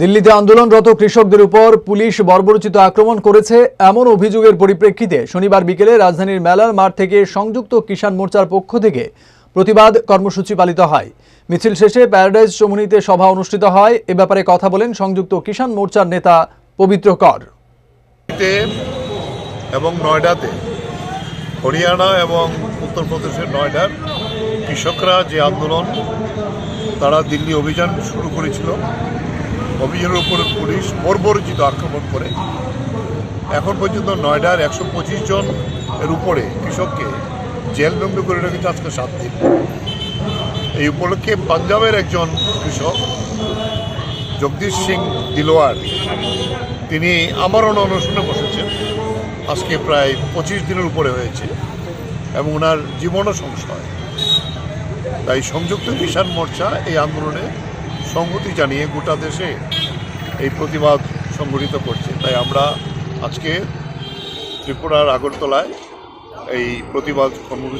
দিল্লিতে আন্দোলনরত কৃষকদের উপর পুলিশ বর্বরচিত আক্রমণ করেছে এমন অভিযোগের পরিপ্রেক্ষিতে শনিবার বিকেলে রাজধানীর মেলার মাঠ থেকে সংযুক্ত কিষাণ মোর্চার পক্ষ থেকে প্রতিবাদ কর্মসূচি পালিত হয়। মিছিল শেষে প্যারাডাইজ চমুনিতে সভা অনুষ্ঠিত হয়। এ ব্যাপারে কথা বলেন সংযুক্ত কিষাণ মোর্চার নেতা পবিত্র কর। এবং নয়ডাতে হরিয়ানা এবং উত্তরপ্রদেশের নয়ডার কৃষকরা যে আন্দোলন, তারা দিল্লি অভিযান শুরু করেছিল। অভিযানের উপর পুলিশ বর্বরচিত আক্রমণ করে। এখন পর্যন্ত নয়ডার একশো পঁচিশ জন এর উপরে কৃষককে জেলবন্দি করে রেখেছে আজকে সাত দিন। এই উপলক্ষে পাঞ্জাবের একজন কৃষক, জগদীশ সিং দিলোয়ার তিনি আমরণ অনশনে বসেছেন। আজকে প্রায় পঁচিশ দিনের উপরে হয়েছে এবং ওনার জীবনও সংশয়। তাই সংযুক্ত কিষাণ মোর্চা এই আন্দোলনে সংহতি জানিয়ে গোটা দেশে এই প্রতিবাদ সংগঠিত করছে। তাই আমরা আজকে ত্রিপুরার আগরতলায় এই প্রতিবাদ কর্মসূচি